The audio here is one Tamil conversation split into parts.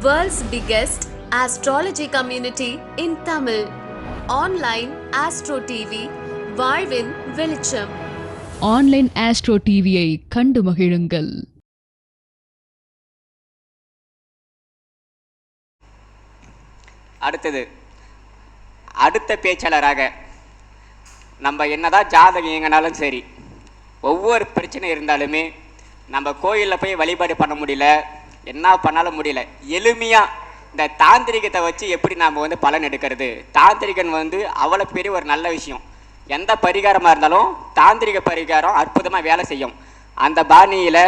World's biggest astrology community in Tamil. Online Astro TV, வாழ்வின் வெளிச்சம் ஆன்லைன் ஆஸ்ட்ரோ டிவியை கண்டு மகிழுங்கள் அடுத்தது அடுத்த பேச்சாளராக நம்ம என்னதான் ஜாதகம் இயங்கினாலும் சரி ஒவ்வொரு பிரச்சனை இருந்தாலுமே நம்ம கோயிலில் போய் வழிபாடு பண்ண முடியல என்ன பண்ணாலும் முடியல. எளிமையாக இந்த தாந்திரிகத்தை வச்சு எப்படி நாம் வந்து பலன் எடுக்கிறது? தாந்திரிகன் வந்து அவ்வளோ பெரிய ஒரு நல்ல விஷயம். எந்த பரிகாரமாக இருந்தாலும் தாந்திரிக பரிகாரம் அற்புதமாக வேலை செய்யும். அந்த பாணியில்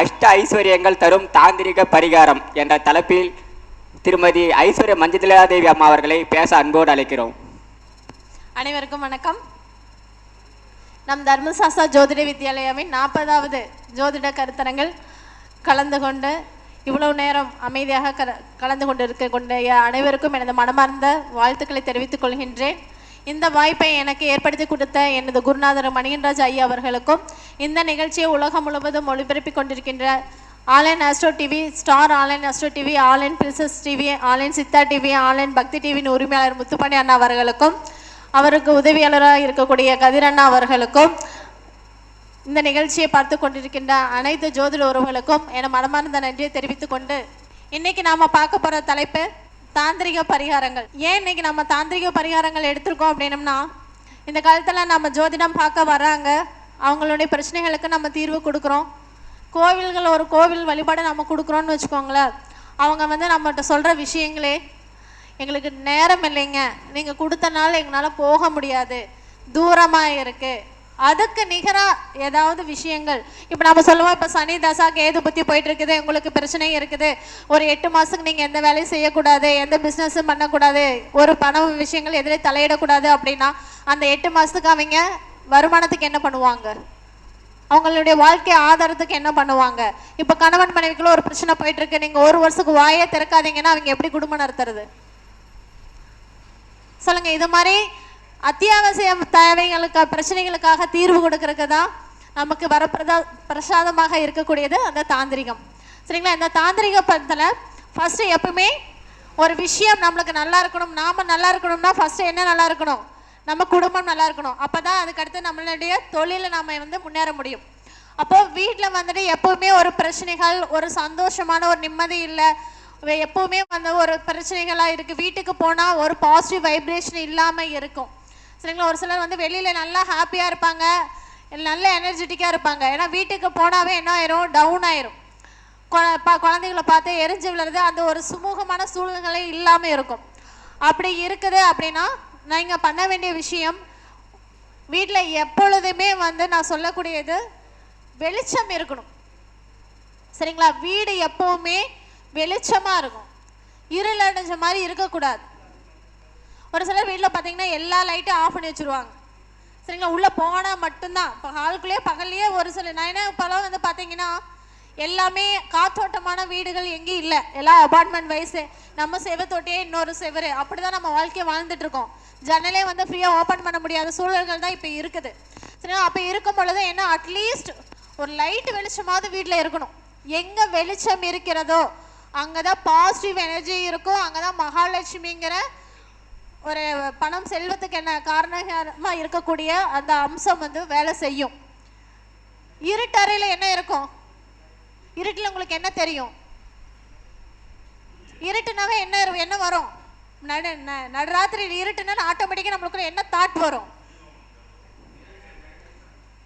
அஷ்ட ஐஸ்வர்யங்கள் தரும் தாந்திரிக பரிகாரம் என்ற தலைப்பில் திருமதி ஐஸ்வர்ய மஞ்சளாதேவி அம்மா அவர்களை பேச அன்போடு அழைக்கிறோம். அனைவருக்கும் வணக்கம். நம் தர்மசாஸ்தா ஜோதிட வித்யாலயாவின் நாற்பதாவது ஜோதிட கருத்தரங்கள் கலந்து கொண்டு இவ்வளவு நேரம் அமைதியாக க கலந்து கொண்டு இருக்க கொண்ட அனைவருக்கும் எனது மனமார்ந்த வாழ்த்துக்களை தெரிவித்துக் கொள்கின்றேன். இந்த வாய்ப்பை எனக்கு ஏற்படுத்தி கொடுத்த எனது குருநாதர் மணிகன்ராஜ் ஐயா அவர்களுக்கும் இந்த நிகழ்ச்சியை உலகம் முழுவதும் ஒளிபரப்பிக் கொண்டிருக்கின்ற online Astro TV star online Astro TV online princess TV online Siddha TV online Bhakti டிவியின் உரிமையாளர் முத்துப்பாண்டி அண்ணா அவர்களுக்கும் அவருக்கு உதவியாளராக இருக்கக்கூடிய கதிரண்ணா அவர்களுக்கும் இந்த நிகழ்ச்சியை பார்த்து கொண்டிருக்கின்ற அனைத்து ஜோதிட உறவுகளுக்கும் என மனமார்ந்த நன்றியை தெரிவித்துக் கொண்டு இன்னைக்கு நாம பார்க்க போற தலைப்பு தாந்திரிக பரிகாரங்கள். ஏன் இன்னைக்கு நம்ம தாந்திரிக பரிகாரங்கள் எடுத்திருக்கோம் அப்படின்னம்னா இந்த காலத்தில் நம்ம ஜோதிடம் பார்க்க வராங்க அவங்களுடைய பிரச்சனைகளுக்கு நம்ம தீர்வு கொடுக்குறோம். கோவில்கள் ஒரு கோவில் வழிபாடு நம்ம கொடுக்குறோன்னு வச்சுக்கோங்களேன். அவங்க வந்து நம்மகிட்ட சொல்கிற விஷயங்களே எங்களுக்கு நேரம் இல்லைங்க. நீங்கள் கொடுத்த நாள் எங்களால் போக முடியாது. தூரமாக இருக்குது அதுக்கு நிகராக ஏதாவது விஷயங்கள். இப்போ நம்ம சொல்லுவோம் இப்போ சனி தசா கேது புத்தி போயிட்டு இருக்குது உங்களுக்கு பிரச்சனை இருக்குது. ஒரு எட்டு மாதத்துக்கு நீங்கள் எந்த வேலையும் செய்யக்கூடாது எந்த பிஸ்னஸும் பண்ணக்கூடாது ஒரு பண விஷயங்கள் எதிரே தலையிடக்கூடாது அப்படின்னா அந்த எட்டு மாதத்துக்கு அவங்க வருமானத்துக்கு என்ன பண்ணுவாங்க? அவங்களுடைய வாழ்க்கை ஆதாரத்துக்கு என்ன பண்ணுவாங்க? இப்போ கணவன் மனைவிக்குள்ள ஒரு பிரச்சனை போயிட்டு இருக்கு நீங்க ஒரு வருஷத்துக்கு வாயே திறக்காதீங்கன்னா அவங்க எப்படி குடும்பம் நடத்துறது? சொல்லுங்க இது மாதிரி அத்தியாவசிய தேவைகளுக்கு பிரச்சனைகளுக்காக தீர்வு கொடுக்கறதுக்கு தான் நமக்கு வரப்பிரதா பிரசாதமாக இருக்கக்கூடியது அந்த தாந்திரிகம். சரிங்களா? இந்த தாந்திரிக பதத்தில் ஃபஸ்ட்டு எப்பவுமே ஒரு விஷயம் நம்மளுக்கு நல்லா இருக்கணும் நாம நல்லா இருக்கணும்னா ஃபஸ்ட்டு என்ன நல்லா இருக்கணும்? நம்ம குடும்பம் நல்லா இருக்கணும். அப்போ தான் அதுக்கடுத்து நம்மளுடைய தொழிலை நாம் வந்து முன்னேற முடியும். அப்போது வீட்டில் வந்துட்டு எப்பவுமே ஒரு பிரச்சனைகள் ஒரு சந்தோஷமான ஒரு நிம்மதி இல்லை. எப்போவுமே எப்பவுமே வந்து ஒரு பிரச்சனைகளாக இருக்குது வீட்டுக்கு போனால் ஒரு பாசிட்டிவ் வைப்ரேஷன் இல்லாமல் இருக்கும். சரிங்களா ஒரு சிலர் வந்து வெளியில் நல்லா ஹாப்பியாக இருப்பாங்க. நல்ல எனர்ஜெட்டிக்காக இருப்பாங்க. ஏன்னா வீட்டுக்கு போனாவே என்ன ஆயிரும்? டவுன் ஆயிரும். கொ- குழந்தைகளை பார்த்து எரிஞ்சு விழுறது அந்த ஒரு சுமூகமான சூழ்நிலை இல்லாமல் இருக்கும். அப்படி இருக்குது அப்படின்னா நீங்கள் பண்ண வேண்டிய விஷயம் வீட்டில் எப்பொழுதுமே வந்து நான் சொல்லக்கூடியது வெளிச்சம் இருக்கணும். சரிங்களா? வீடு எப்பவுமே வெளிச்சமாக இருக்கும். இருள் அடைஞ்ச மாதிரி இருக்கக்கூடாது. ஒரு சிலர் வீட்டில் பார்த்தீங்கன்னா எல்லா லைட்டும் ஆஃப் பண்ணி வச்சிருவாங்க. சரிங்களா? உள்ளே போனால் மட்டும்தான். இப்போ ஹாலுக்குள்ளேயே பகல்லையே ஒரு சில நான் என்ன இப்போலாம் வந்து பார்த்தீங்கன்னா எல்லாமே காத்தோட்டமான வீடுகள் எங்கேயும் இல்லை. எல்லா அபார்ட்மெண்ட் வைஸு நம்ம செவத்தோட்டையே இன்னொரு செவரு. அப்படி தான் நம்ம வாழ்க்கையை வாழ்ந்துட்டு இருக்கோம். ஜன்னலே வந்து ஃப்ரீயாக ஓப்பன் பண்ண முடியாத சூழல்கள் தான் இப்போ இருக்குது. சரிங்களா? அப்போ இருக்கும் பொழுது என்ன? அட்லீஸ்ட் ஒரு லைட் வெளிச்சமாவது வீட்டில் இருக்கணும். எங்கே வெளிச்சம் இருக்கிறதோ அங்கே தான் பாசிட்டிவ் எனர்ஜி இருக்கும். அங்கே தான் மகாலட்சுமிங்கிற ஒரு பணம் செல்வத்துக்கு என்ன காரணமாக இருக்கக்கூடிய அந்த அம்சம் வந்து வேலை செய்யும். இருட்டறையில் என்ன இருக்கும்? இருட்டில் உங்களுக்கு என்ன தெரியும்? இருட்டுனாவே என்ன என்ன வரும்? நடு ந- நடுராத்திரி இருட்டுனா ஆட்டோமேட்டிக்காக நம்மளுக்கு என்ன தாட் வரும்?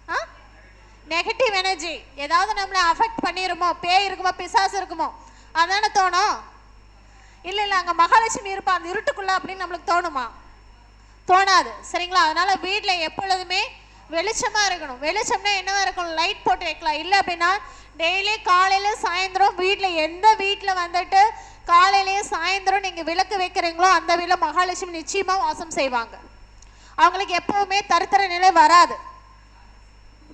ஆ? நெகட்டிவ் எனர்ஜி ஏதாவது நம்மளை அஃபெக்ட் பண்ணிருமோ? பேய் இருக்குமோ? பிசாசு இருக்குமோ? அதானே தோணும்? இல்லை இல்லை அங்கே மகாலட்சுமி இருப்பா அந்த இருட்டுக்குள்ள அப்படின்னு நம்மளுக்கு தோணுமா? தோணாது சரிங்களா? அதனால வீட்டில் எப்பொழுதுமே வெளிச்சமாக இருக்கணும். வெளிச்சம்னா என்னவா இருக்கணும்? லைட் போட்டு வைக்கலாம். இல்லை அப்படின்னா டெய்லி காலையில் சாயந்தரம் வீட்டில் எந்த வீட்டில் வந்துட்டு காலையிலேயும் சாயந்தரம் நீங்கள் விளக்கு வைக்கிறீங்களோ அந்த வீட்டில் மகாலட்சுமி நிச்சயமாக வாசம் செய்வாங்க. அவங்களுக்கு எப்பவுமே தருத்தர நிலை வராது.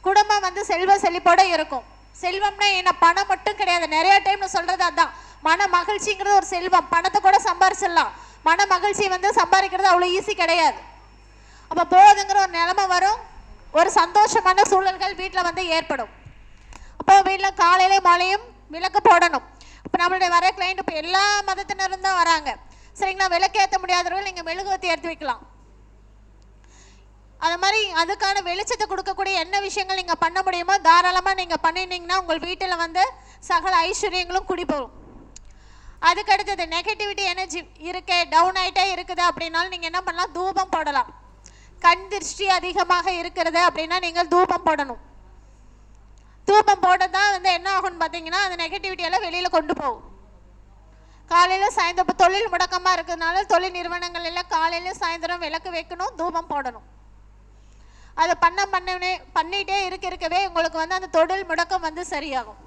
குடும்பம் வந்து செல்வ செழிப்போட இருக்கும். செல்வம்னா என்ன? பணம் மட்டும் கிடையாது. நிறைய டைம் நான் சொல்றது அதான். மன மகிழ்ச்சிங்கிறது ஒரு செல்வம். பணத்தை கூட சம்பாரிச்சிடலாம். மன மகிழ்ச்சி வந்து சம்பாதிக்கிறது அவ்வளோ ஈஸி கிடையாது. அப்போ போதுங்கிற ஒரு நிலைமை வரும். ஒரு சந்தோஷமான சூழல்கள் வீட்டில் வந்து ஏற்படும். அப்போ வீட்டில் காலையிலையும் மாலையும் விளக்கு போடணும். இப்போ நம்மளுடைய வர கிளைண்ட் இப்போ எல்லா மதத்தினரும் தான் வராங்க. சரிங்களா? விளக்கு ஏற்ற முடியாதவர்கள் நீங்கள் மெழுகுவத்தி ஏற்றி வைக்கலாம். அது மாதிரி அதுக்கான வெளிச்சத்தை கொடுக்கக்கூடிய என்ன விஷயங்கள் நீங்கள் பண்ண முடியுமோ தாராளமாக நீங்கள் பண்ணினீங்கன்னா உங்கள் வீட்டில் வந்து சகல ஐஸ்வர்யங்களும் குடி போகும். அதுக்கு அடுத்தது நெகட்டிவிட்டி எனர்ஜி இருக்கே டவுன் ஆகிட்டே இருக்குது அப்படின்னாலும் நீங்கள் என்ன பண்ணலாம்? தூபம் போடலாம். கண் திருஷ்டி அதிகமாக இருக்கிறது அப்படின்னா நீங்கள் தூபம் போடணும். தூபம் போட தான் வந்து என்ன ஆகும்னு பார்த்தீங்கன்னா அந்த நெகட்டிவிட்டி எல்லாம் வெளியில் கொண்டு போகும். காலையில் சாயந்தரம் இப்போ தொழில் முடக்கமாக இருக்கிறதுனால தொழில் நிறுவனங்கள் எல்லாம் காலையில் சாயந்தரம் விளக்கு வைக்கணும் தூபம் போடணும். அதை பண்ண பண்ணவே பண்ணிகிட்டே இருக்க இருக்கவே உங்களுக்கு வந்து அந்த தொழில் முடக்கம் வந்து சரியாகும்.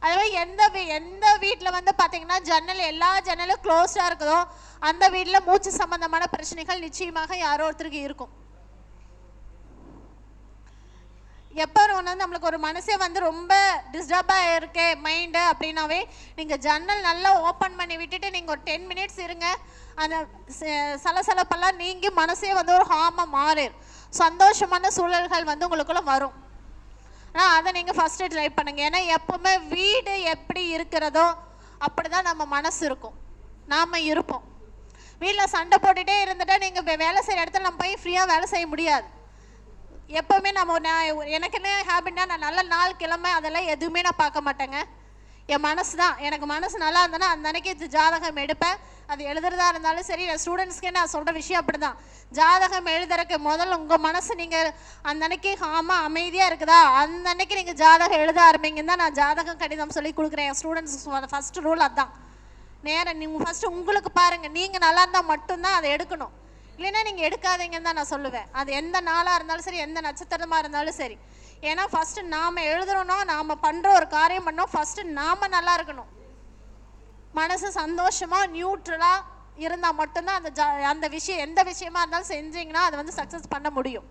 அதுவே எந்த வீ- எந்த வீட்டில் வந்து பார்த்தீங்கன்னா ஜன்னல் எல்லா ஜன்னலும் க்ளோஸ்டாக இருக்குதோ அந்த வீட்டில் மூச்சு சம்பந்தமான பிரச்சனைகள் நிச்சயமாக யாரோ ஒருத்தருக்கு இருக்கும். எப்போ ஒன்று வந்து நம்மளுக்கு ஒரு மனசே வந்து ரொம்ப டிஸ்டர்பாக இருக்கே மைண்டு அப்படின்னாவே நீங்கள் ஜன்னல் நல்லா ஓப்பன் பண்ணி விட்டுட்டு நீங்கள் ஒரு டென் மினிட்ஸ் இருங்க. அந்த ச- சலசலப்பெல்லாம் நீங்கி மனசே வந்து ஒரு ஹாமாக மாறிடும். சந்தோஷமான சூழல்கள் வந்து உங்களுக்குள்ளே வரும். அதை நீங்கள் ஃபஸ்ட்டு ட்ரை பண்ணுங்கள் ஏன்னா எப்போவுமே வீடு எப்படி இருக்கிறதோ அப்படி தான் நம்ம மனசு இருக்கும். நாம் இருப்போம். வீட்டில் சண்டை போட்டுகிட்டே இருந்துட்டா நீங்கள் வேலை செய்கிற இடத்துல நம்ம போய் ஃப்ரீயாக வேலை செய்ய முடியாது. எப்போவுமே நம்ம நான் எனக்கு என்ன ஹேபிட்னா நான் நல்ல நாள் கிழமை அதெல்லாம் எதுவுமே நான் பார்க்க மாட்டேங்க. என் மனசு தான் எனக்கு மனசு நல்லா இருந்தேன்னா அந்த அன்னைக்கு இது ஜாதகம் எடுப்பேன். அது எழுதுறதா இருந்தாலும் சரி என் ஸ்டூடெண்ட்ஸ்க்கே நான் சொல்கிற விஷயம் அப்படி தான் ஜாதகம் எழுதுறதுக்கு முதல்ல உங்கள் மனசு நீங்கள் அந்த அன்னைக்கு ஆமாம் அமைதியாக இருக்குதா? அந்த அன்னைக்கு நீங்கள் ஜாதகம் எழுத ஆரம்பிங்கன்னு தான் நான் ஜாதகம் கடிதம் சொல்லி கொடுக்குறேன். என் ஸ்டூடெண்ட்ஸ் ஃபர்ஸ்ட் ரூல் அதுதான் நேரம் நீங்கள் ஃபஸ்ட்டு உங்களுக்கு பாருங்கள் நீங்கள் நல்லா இருந்தால் மட்டும்தான் அதை எடுக்கணும். இல்லைன்னா நீங்கள் எடுக்காதீங்கன்னு தான் நான் சொல்லுவேன். அது எந்த நாளாக இருந்தாலும் சரி எந்த நட்சத்திரமாக இருந்தாலும் சரி. ஏன்னா ஃபஸ்ட்டு நாம் எழுதுறோன்னா நாம் பண்ணுற ஒரு காரியம் பண்ணோம். ஃபஸ்ட்டு நாம் நல்லா இருக்கணும். மனசு சந்தோஷமாக நியூட்ரலாக இருந்தால் மட்டும்தான் அந்த ஜா அந்த விஷயம் எந்த விஷயமா இருந்தாலும் செஞ்சீங்கன்னா அதை வந்து சக்ஸஸ் பண்ண முடியும்.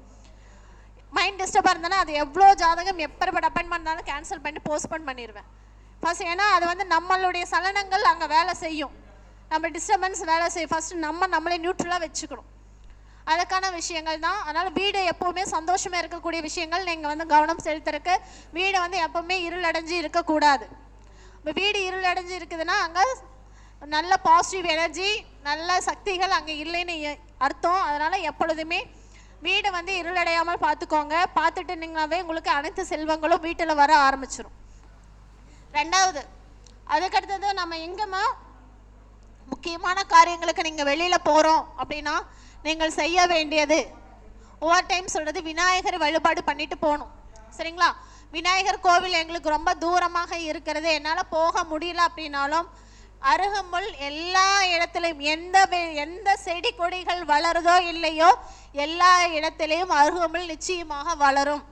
மைண்ட் டிஸ்டர்பாக இருந்தாலும் அது எவ்வளோ ஜாதகம் எப்போ அப்பாயின்மெண்ட் இருந்தாலும் கேன்சல் பண்ணி போஸ்ட்போன் பண்ணிடுவேன் ஃபஸ்ட் ஏன்னா அது வந்து நம்மளுடைய சலனங்கள் அங்கே வேலை செய்யும். நம்ம டிஸ்டர்பன்ஸ் வேலை செய்யும். ஃபஸ்ட்டு நம்ம நம்மளே நியூட்ரலாக வச்சுக்கணும். அதுக்கான விஷயங்கள் தான். அதனால் வீடு எப்போவுமே சந்தோஷமாக இருக்கக்கூடிய விஷயங்கள் நீங்கள் வந்து கவனம் செலுத்துறதுக்கு வீடு வந்து எப்போவுமே இருளடைஞ்சு இருக்கக்கூடாது. இப்போ வீடு இருளடைஞ்சு இருக்குதுன்னா அங்கே நல்ல பாசிட்டிவ் எனர்ஜி நல்ல சக்திகள் அங்கே இல்லைன்னு எ- அர்த்தம். அதனால் எப்பொழுதுமே வீடு வந்து இருளடையாமல் பார்த்துக்கோங்க. பார்த்துட்டு நீங்களாவே உங்களுக்கு அனைத்து செல்வங்களும் வீட்டில் வர ஆரம்பிச்சிடும் ரெண்டாவது அதுக்கடுத்தது நம்ம எங்கேம்மா முக்கியமான காரியங்களுக்கு நீங்கள் வெளியில் போகிறோம் அப்படின்னா நீங்கள் செய்ய வேண்டியது. ஓவர் டைம் சொல்கிறது விநாயகர் வழிபாடு பண்ணிட்டு போகணும். சரிங்களா? விநாயகர் கோவில் எங்களுக்கு ரொம்ப தூரமாக இருக்கிறது. என்னால் போக முடியல அப்படின்னாலும் அருகம்புல் எல்லா இடத்துலையும் எந்த எந்த செடி கொடிகள் வளருதோ இல்லையோ எல்லா இடத்துலையும் அருகம்புல் நிச்சயமாக வளரும்.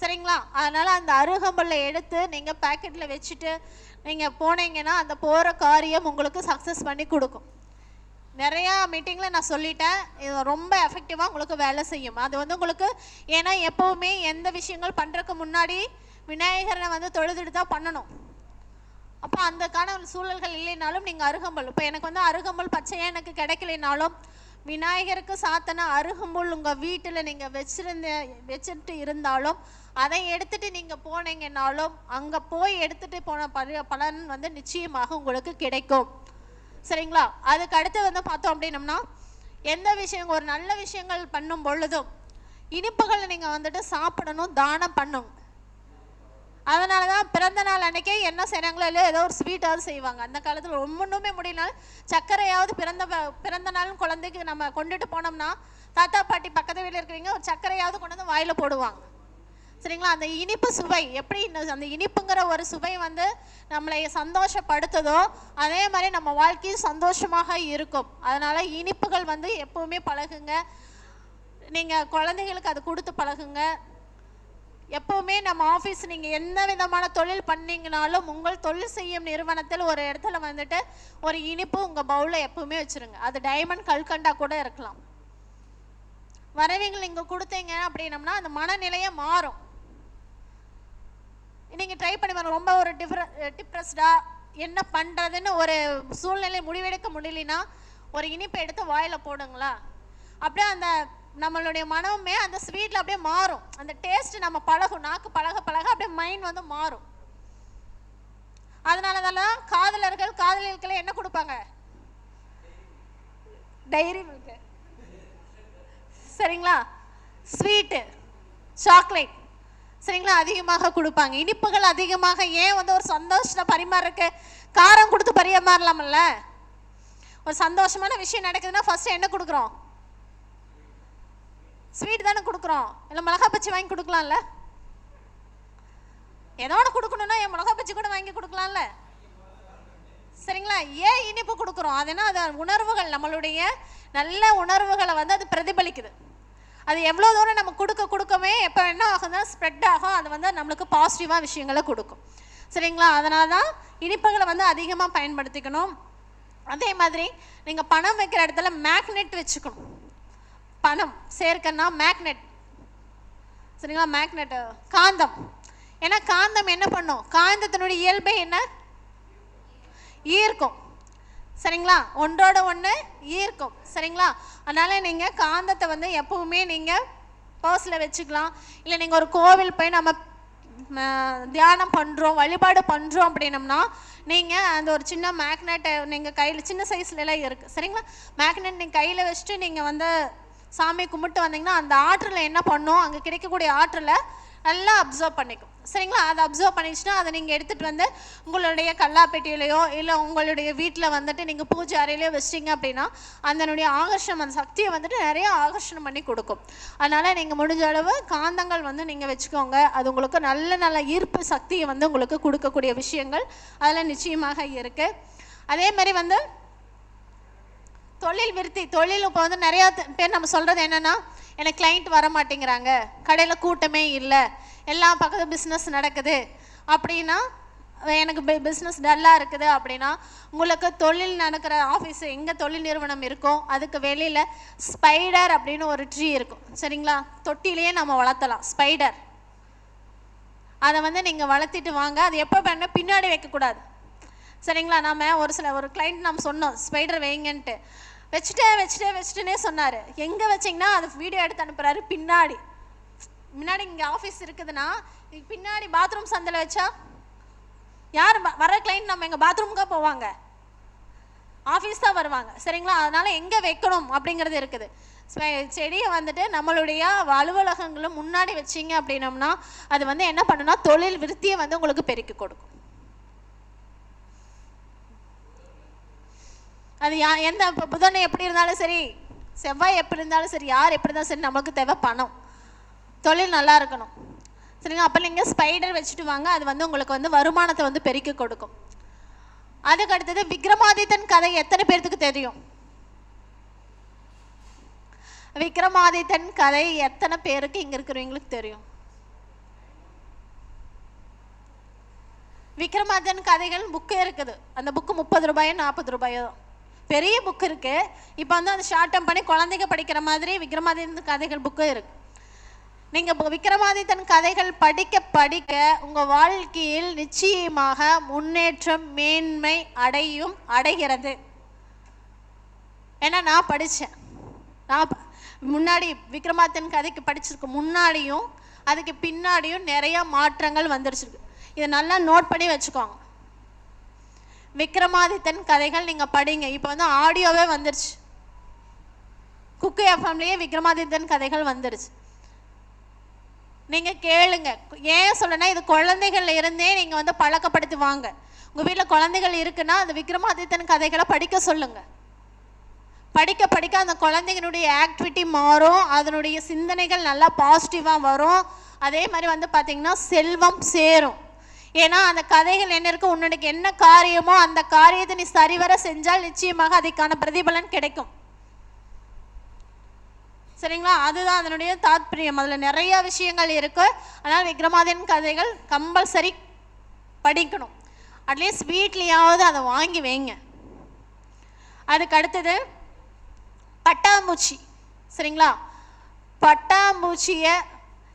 சரிங்களா? அதனால் அந்த அருகம்புல்லை எடுத்து நீங்கள் பேக்கெட்டில் வச்சுட்டு நீங்கள் போனீங்கன்னா அந்த போகிற காரியம் உங்களுக்கு சக்ஸஸ் பண்ணி கொடுக்கும். நிறையா மீட்டிங்கில் நான் சொல்லிட்டேன். இது ரொம்ப எஃபெக்டிவாக உங்களுக்கு வேலை செய்யும். அது வந்து உங்களுக்கு ஏன்னா எப்போவுமே எந்த விஷயங்கள் பண்ணுறதுக்கு முன்னாடி விநாயகரை வந்து தொழுதுட்டு தான் பண்ணணும். அப்போ அந்தக்கான சூழல்கள் இல்லைனாலும் நீங்கள் அருகம்புல். இப்போ எனக்கு வந்து அருகம்புல் பச்சையாக எனக்கு கிடைக்கலைனாலும் விநாயகருக்கு சாத்தன அருகம்புல் உங்கள் வீட்டில் நீங்கள் வச்சிருந்த வச்சுட்டு இருந்தாலும் அதை எடுத்துட்டு நீங்கள் போனீங்கன்னாலும் அங்கே போய் எடுத்துட்டு போன பல பலன் வந்து நிச்சயமாக உங்களுக்கு கிடைக்கும். சரிங்களா? அதுக்கு அடுத்து வந்து பார்த்தோம் அப்படின்னம்னா எந்த விஷயம் ஒரு நல்ல விஷயங்கள் பண்ணும் பொழுதும் இனிப்புகளை நீங்கள் வந்துட்டு சாப்பிடணும் தானம் பண்ணுங்க அதனால தான் பிறந்த நாள் அன்னைக்கே என்ன செய்கிறாங்களோ இல்லையோ ஏதோ ஒரு ஸ்வீட்டாவது செய்வாங்க. அந்த காலத்தில் ஒன்றுமே முடியலனாலும் சர்க்கரையாவது பிறந்த பிறந்த நாள் குழந்தைக்கு நம்ம கொண்டுட்டு போனோம்னா தாத்தா பாட்டி பக்கத்து வீட்டில் இருக்கிறவங்க ஒரு சர்க்கரையாவது கொண்டு வந்து வாயில் போடுவாங்க. சரிங்களா? அந்த இனிப்பு சுவை எப்படி இந்த- அந்த இனிப்புங்கிற ஒரு சுவை வந்து நம்மளை சந்தோஷப்படுத்துதோ அதே மாதிரி நம்ம வாழ்க்கையும் சந்தோஷமாக இருக்கும். அதனால இனிப்புகள் வந்து எப்பவுமே பழகுங்க. நீங்கள் குழந்தைகளுக்கு அது கொடுத்து பழகுங்க. எப்பவுமே நம்ம ஆஃபீஸ் நீங்கள் எந்த விதமான தொழில் பண்ணீங்கனாலும் உங்கள் தொழில் செய்யும் நிறுவனத்தில் ஒரு இடத்துல வந்துட்டு ஒரு இனிப்பு உங்கள் பவுலில் எப்பவுமே வச்சுருங்க. அது டைமண்ட் கல்கண்டா கூட இருக்கலாம். வரவங்க நீங்கள் கொடுத்தீங்க அப்படின்னம்னா அந்த மனநிலையை மாறும். நீங்கள் ட்ரை பண்ணி பாருங்க. ரொம்ப ஒரு டிஃப்ர டிப்ரெஸ்டாக என்ன பண்ணுறதுன்னு ஒரு சூழ்நிலை முடிவெடுக்க முடியலனா ஒரு இனிப்பை எடுத்து வாயில் போடுங்களா? அப்படியே அந்த நம்மளுடைய மனமுமே அந்த ஸ்வீட்டில் அப்படியே மாறும். அந்த டேஸ்ட் நம்ம பழகும் நாக்கு பழக பழக அப்படியே மைண்ட் வந்து மாறும். அதனால தான் காதலர்கள் காதலிகளை என்ன கொடுப்பாங்க? டைரி மில்க் சரிங்களா? ஸ்வீட்டு சாக்லேட் சரிங்களா அதிகமாக கொடுப்பாங்க. இனிப்புகள் அதிகமாக ஏன் வந்து ஒரு சந்தோஷத்தை பரிமாறக்கு காரம் கொடுத்து பரிமாறலாம்ல? ஒரு சந்தோஷமான விஷயம் நடக்குதுன்னா ஃபர்ஸ்ட் என்ன கொடுக்குறோம்? ஸ்வீட் தானே கொடுக்குறோம். இல்லை மிளகா பச்சி வாங்கி கொடுக்கலாம்ல? ஏதோ ஒன்று கொடுக்கணும்னா என் மிளகா பச்சி கூட வாங்கி கொடுக்கலாம்ல? சரிங்களா? ஏன் இனிப்பு கொடுக்குறோம்? அதுனா அது உணர்வுகள் நம்மளுடைய நல்ல உணர்வுகளை வந்து அது பிரதிபலிக்குது. அது எவ்வளோ தூரம் நம்ம கொடுக்க கொடுக்கவே எப்போ என்ன ஆகும்னா ஸ்ப்ரெட் ஆகும் அது வந்து நம்மளுக்கு பாசிட்டிவாக விஷயங்களை கொடுக்கும். சரிங்களா? அதனால தான் இனிப்புகளை வந்து அதிகமாக பயன்படுத்திக்கணும். அதே மாதிரி நீங்கள் பணம் வைக்கிற இடத்துல மேக்னெட் வச்சுக்கணும். பணம் சேர்க்கன்னா மேக்னெட் சரிங்களா? மேக்னெட் காந்தம். ஏன்னா காந்தம் என்ன பண்ணும்? காந்தத்தினுடைய இயல்பே என்ன? ஈர்க்கும். சரிங்களா? ஒன்றோட ஒன்று ஈர்க்கும். சரிங்களா? அதனால் நீங்கள் காந்தத்தை வந்து எப்பவுமே நீங்கள் பர்ஸில் வச்சுக்கலாம். இல்லை நீங்கள் ஒரு கோவில் போய் நம்ம தியானம் பண்ணுறோம் வழிபாடு பண்ணுறோம் அப்படின்னம்னா நீங்கள் அந்த ஒரு சின்ன மேக்னெட்டை நீங்கள் கையில் சின்ன சைஸ்லலாம் இருக்குது சரிங்களா? மேக்னெட் நீங்கள் கையில் வச்சுட்டு நீங்கள் வந்து சாமி கும்பிட்டு வந்தீங்கன்னா அந்த ஆற்றில் என்ன பண்ணும்? அங்கே கிடைக்கக்கூடிய ஆற்றில் நல்லா அப்சர்வ் பண்ணிக்கும். சரிங்களா? அதை அப்சர்வ் பண்ணிச்சுன்னா அதை நீங்கள் எடுத்துகிட்டு வந்து உங்களுடைய கல்லாப்பெட்டியிலையோ இல்லை உங்களுடைய வீட்டில் வந்துட்டு நீங்கள் பூஜை அறையிலையோ வச்சிட்டிங்க அப்படின்னா அதனுடைய ஆகர்ஷணம் அந்த சக்தியை வந்துட்டு நிறைய ஆகர்ஷணம் பண்ணி கொடுக்கும். அதனால் நீங்கள் முடிஞ்ச அளவு காந்தங்கள் வந்து நீங்கள் வச்சுக்கோங்க. அது உங்களுக்கு நல்ல நல்ல ஈர்ப்பு சக்தியை வந்து உங்களுக்கு கொடுக்கக்கூடிய விஷயங்கள் அதில் நிச்சயமாக இருக்குது அதே மாதிரி வந்து தொழில் விருத்தி தொழில் இப்போ வந்து நிறையா பேர் நம்ம சொல்கிறது என்னென்னா எனக்கு கிளைண்ட் வர மாட்டேங்கிறாங்க கடையில் கூட்டமே இல்லை. எல்லா பக்கத்து பிஸ்னஸ் நடக்குது. அப்படின்னா எனக்கு பிஸ்னஸ் டல்லாக இருக்குது அப்படின்னா உங்களுக்கு தொழில் நடக்கிற ஆஃபீஸ் எங்கே தொழில் நிறுவனம் இருக்கோ அதுக்கு வெளியில் ஸ்பைடர் அப்படின்னு ஒரு ட்ரீ இருக்கும். சரிங்களா? தொட்டிலேயே நம்ம வளர்த்தலாம் ஸ்பைடர் அதை வந்து நீங்கள் வளர்த்திட்டு வாங்க. அது எப்போ பண்ண பின்னாடி வைக்கக்கூடாது. சரிங்களா? நாம் ஒரு சில ஒரு கிளைண்ட் நம்ம சொன்னோம் ஸ்பைடர் வைங்கன்ட்டு. வச்சுட்டேன் வச்சுட்டேன் வச்சுட்டேனே சொன்னார். எங்கே வச்சிங்கன்னா அது வீடியோ எடுத்து அனுப்புகிறாரு பின்னாடி. முன்னாடி இங்கே ஆஃபீஸ் இருக்குதுன்னா பின்னாடி பாத்ரூம் சந்தில் வச்சா யார் வர கிளைண்ட் நம்ம எங்கள் பாத்ரூமுக்காக போவாங்க? ஆஃபீஸ் தான் வருவாங்க. சரிங்களா? அதனால் எங்கே வைக்கணும் அப்படிங்கிறது இருக்குது. செடியை வந்துட்டு நம்மளுடைய அலுவலகங்களும் முன்னாடி வச்சீங்க அப்படின்னம்னா அது வந்து என்ன பண்ணுன்னா தொழில் விருத்தியை வந்து உங்களுக்கு பெருக்கி கொடுக்கும். அது யா எந்த இப்போ புதன் எப்படி இருந்தாலும் சரி செவ்வாய் எப்படி இருந்தாலும் சரி யார் எப்படி இருந்தாலும் சரி நமக்கு தேவை பணம். தொழில் நல்லா இருக்கணும். சரிங்களா? அப்போ நீங்கள் ஸ்பைடர் வச்சுட்டு வாங்க. அது வந்து உங்களுக்கு வந்து வருமானத்தை வந்து பெருக்கி கொடுக்கும். அதுக்கு அடுத்தது விக்ரமாதித்தன் கதை எத்தனை பேர்த்துக்கு தெரியும்? விக்ரமாதித்தன் கதை எத்தனை பேருக்கு இங்கே இருக்கிறவங்களுக்கு தெரியும்? விக்ரமாதித்தன் கதைகள் புக்கு இருக்குது. அந்த புக்கு முப்பது ரூபாயோ நாற்பது ரூபாயோ பெரிய புக் இருக்குது இப்போ வந்து அந்த ஷார்ட் பண்ணி குழந்தைங்க படிக்கிற மாதிரி விக்ரமாதித்தன் கதைகள் புக்கு இருக்குது நீங்க இப்போ விக்ரமாதித்தன் கதைகள் படிக்க படிக்க உங்க வாழ்க்கையில் நிச்சயமாக முன்னேற்றம் மேன்மை அடையும் அடைகிறது. ஏன்னா நான் படித்தேன் நான் முன்னாடி விக்ரமாதித்தன் கதைக்கு படிச்சிருக்கு முன்னாடியும் அதுக்கு பின்னாடியும் நிறைய மாற்றங்கள் வந்துருச்சிருக்கு. இதை நல்லா நோட் பண்ணி வச்சுக்கோங்க. விக்ரமாதித்தன் கதைகள் நீங்க படிங்க. இப்போ வந்து ஆடியோவே வந்துருச்சு. குக்கு எஃப்எம்லேயே விக்ரமாதித்தன் கதைகள் வந்துருச்சு. நீங்க கேளுங்க. ஏன் சொல்லனா இது குழந்தைகள்ல இருந்தே நீங்க வந்து பழக்கப்படுத்துவாங்க. உங்க வீட்டில் குழந்தைகள் இருக்குன்னா அந்த விக்ரமாதித்தன் கதைகளை படிக்க சொல்லுங்க. படிக்க படிக்க அந்த குழந்தைங்களுடைய ஆக்டிவிட்டி மாறும். அதனுடைய சிந்தனைகள் நல்லா பாசிட்டிவாக வரும். அதே மாதிரி வந்து பார்த்தீங்கன்னா செல்வம் சேரும். ஏன்னா அந்த கதைகள் என்ன இருக்கு? உன்னுடைய என்ன காரியமோ அந்த காரியத்தை நீ சரிவர செஞ்சால் நிச்சயமாக அதுக்கான பிரதிபலன் கிடைக்கும். சரிங்களா? அதுதான் அதனுடைய தாத்பரியம். அதில் நிறைய விஷயங்கள் இருக்கு. ஆனால் விக்ரமாதியன் கதைகள் கம்பல்சரி படிக்கணும். அட்லீஸ்ட் வீட்லேயாவது அதை வாங்கி வைங்க. அதுக்கு அடுத்தது பட்டாம்பூச்சி. சரிங்களா? பட்டாம்பூச்சியை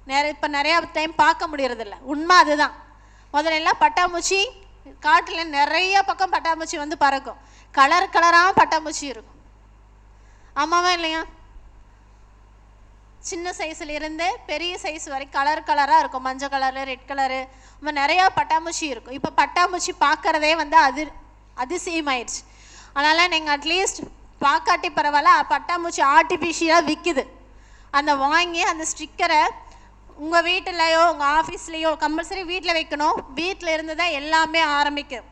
நிறைய இப்போ நிறையா டைம் பார்க்க முடியறதில்ல. உண்மை அதுதான். முதல்ல எல்லாம் பட்டாம்பூச்சி காட்டில் நிறைய பக்கம் பட்டாம்பூச்சி வந்து பறக்கும். கலர் கலராக பட்டாம்பூச்சி இருக்கும். ஆமாவா இல்லையா? சின்ன சைஸ்ல இருந்து பெரிய சைஸ் வரைக்கும் கலர் கலராக இருக்கும். மஞ்சள் கலரு ரெட் கலரு நம்ம நிறையா பட்டாம்பூச்சி இருக்கும். இப்போ பட்டாம்பூச்சி பார்க்குறதே வந்து அது அதிசயமாயிடுச்சு அதனால் நீங்கள் அட்லீஸ்ட் பார்க்காட்டி பரவாயில்ல பட்டாம்பூச்சி ஆர்டிஃபிஷியலாக விற்கிது அந்த வாங்கி அந்த ஸ்டிக்கரை உங்கள் வீட்டிலையோ உங்கள் ஆஃபீஸ்லேயோ கம்பல்சரி வீட்டில் வைக்கணும். வீட்டில் இருந்து தான் எல்லாமே ஆரம்பிக்கும்.